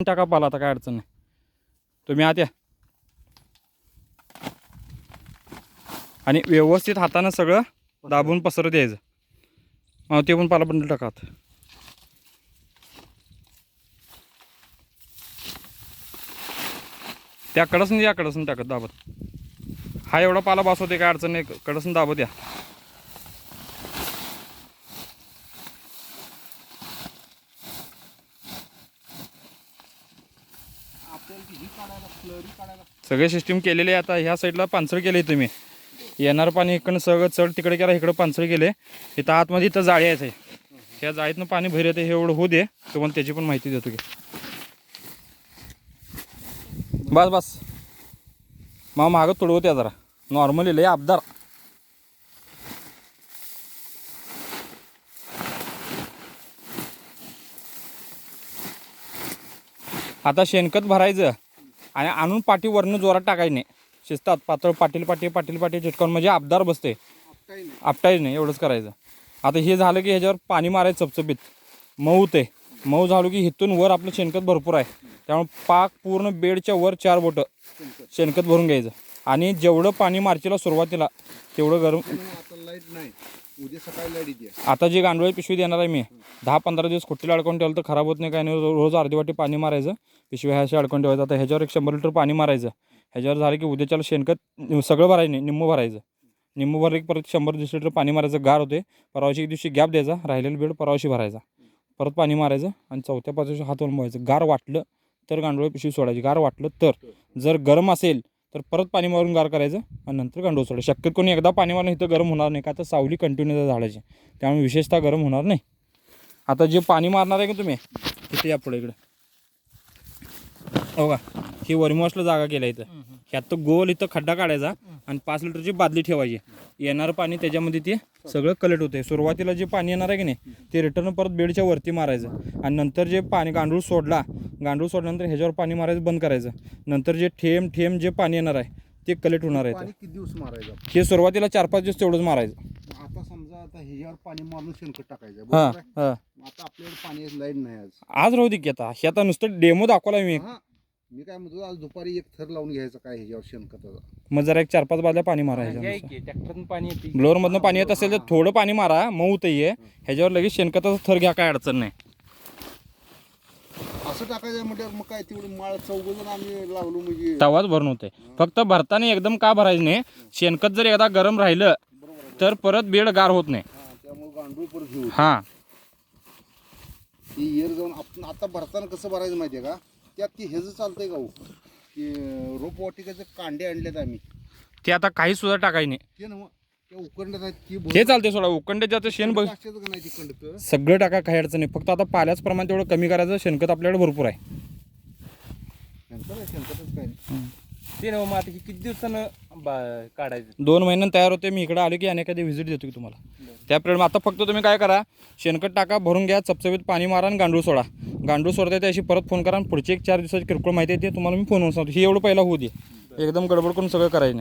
टाका पाला आता काय अडचण नाही. तुम्ही आत या. आणि व्यवस्थित हातानं सगळं दाबून पसरत यायचं. मग ते पण पाला बंडल टाका आत. त्या कडसन या कडसन टाकत दाबत. हा एवढा पाला बास होते काय अडचण नाही. कडसन दाबत या. सगळे सिस्टीम केलेले आहे आता ह्या साईडला पानसळ केले तुम्ही. येणार पाणी इकडनं सगळं चढ तिकडे केला इकडं पानसळ केले इथं आतमध्ये इथं जाळी आहे ह्या जाळीतनं पाणी भर येते हे एवढं होऊ दे. तुम्हाला त्याची पण माहिती देतो की. बस बस. मग मागं तुडवत या जरा. नॉर्मली लय आबदार. आता शेणखत भरायचं. आणि आणून पाठी वरनं जोरात टाकायचं नाही. शिस्तात पातळ पाटील पाटी पाटील पाटी चिटकावून म्हणजे आबदार बसते. आपटायचं नाही. एवढंच करायचं. आता हे झालं की ह्याच्यावर पाणी मारायचं चपचपीत. मऊ ते. मऊ झालं की इथून वर आपलं शेणखत भरपूर आहे. त्यामुळे पाक पूर्ण बेडच्या वर चार बोटं शेणखत भरून घ्यायचं. आणि जेवढं पाणी मार्चीला सुरुवातीला तेवढं गरम उद्या सकाळी लाइट येते आता जी गांडोळी पिशवी देणार आहे मी दहा पंधरा दिवस खुट्टीला अडकून ठेवलं तर खराब होत नाही काय नाही रो- रोज अर्धी वाटी पाणी मारायचं. पिशवी ह्याशी अडकून ठेवायचं. आता ह्याच्यावर एक शंभर लिटर पाणी मारायचं. ह्याच्यावर झालं की उद्याच्याला शेणखत सगळं भरायचं नाही निम्म भरायचं. निम्म भरलं की परत शंभर दीडशे लिटर पाणी मारायचं गार होते परवाशी एक दिवशी गॅप द्यायचा राहिलेलं बेड परवाशी भरायचा. परत पाणी मारायचं आणि चौथ्या पाच दिवशी हात मोवायचं गार वाटलं तर गांडोळी पिशवी सोडायची. गार वाटलं तर जर गरम असेल तर परत पाणी मारून गार करायचं आणि नंतर गांडूळ सोडायचं. शक्यत कोणी एकदा पाणी मारून इथं गरम होणार नाही. का तर सावली कंटिन्यू झाडाची. त्यामुळे विशेषतः गरम होणार नाही. आता जे पाणी मारणार आहे का तुम्ही? तिथे या पुढे इकडे? हो का ही वरमोसला जागा केल्या इथं. ह्यात तो गोल इथं खड्डा काढायचा आणि पाच लिटरची बादली ठेवायची. येणारं पाणी त्याच्यामध्ये ते सगळं कलेक्ट होते सुरुवातीला जे पाणी येणार आहे की नाही ते रिटर्न परत बेडच्या वरती मारायचं. आणि नंतर जे पाणी गांडूळ सोडला गांडूळ सोडल्यानंतर ह्याच्यावर पाणी मारायचं बंद करायचं. नंतर जे ठेम ठेम जे पाणी येणार आहे ते कलेक्ट होणार आहे पाणी किती दिवस मारायचं? हे सुरुवातीला चार पाच दिवस तेवढंच मारायचं. आता समजा आता ह्याच्यावर पाणी मारून शेणखत टाकायचं हां बरोबर आहे? हां. आता आपल्याकडे पाणी लाइट नाही आज. आज राहू दे की आता. हे आता नुसतं डेमो दाखवला मी. हा. मी काय म्हणतो आज दुपारी एक थर लावून घ्यायचं काय ह्याच्यावर शेणखताचा. मग जरा एक चार पाच बादल्या पाणी मारायचं ट्रॅक्टरनं पाणी येते. ब्लोअरमधनं पाणी येत असेल तर थोडं पाणी मारा मऊ ते ये. ह्याच्यावर लगेच शेणखताचा थर घ्या काय अडचण नाही. असं टाकायचं म्हणजे मग काय तेवढं माळ चौघ आम्ही लावलो म्हणजे तवाच भरून होते. फक्त भरताना एकदम का भरायचं नाही. शेणखत जर एकदा गरम राहिलं आहे तर परत बेड गार होत नाही. हा त्यामुळे गांडूळ परत घेऊ. हां. ती येर जाऊन आपण आता भरताना कसं भरायचं माहितीये का? त्यात ती ह्याचं चालतंय का हो? की रोपवाटिकाचे कांडे आणलेत आम्ही. ते आता काही सुद्धा टाकायचं नाही. ते ना ती हे चालते सोडा उकंड्याचं शेण बघ. सगळं टाका काही अडचण नाही. फक्त आता पाल्याचं प्रमाण तेवढं कमी करायचं शेणखत आपल्याकडे भरपूर आहे. ते ना मग आता हे किती दिवसानं बा- काढायचं? दोन महिन्यात तयार होते मी इकडे आलो की आणि एखादी व्हिजिट देतो की तुम्हाला. त्या पिरियड आता फक्त तुम्ही काय करा शेणखत टाका भरून घ्या चपचपीत पाणी मारा आणि गांडूळ सोडा. गांडूळ सोडता त्याशी परत फोन करा आणि पुढची एक चार दिवसाची किरकोळ माहिती आहे ते तुम्हाला मी फोनवर सांगतो. ही एवढं पहिला होऊ दे. एकदम गडबड करून सगळं करायचं नाही.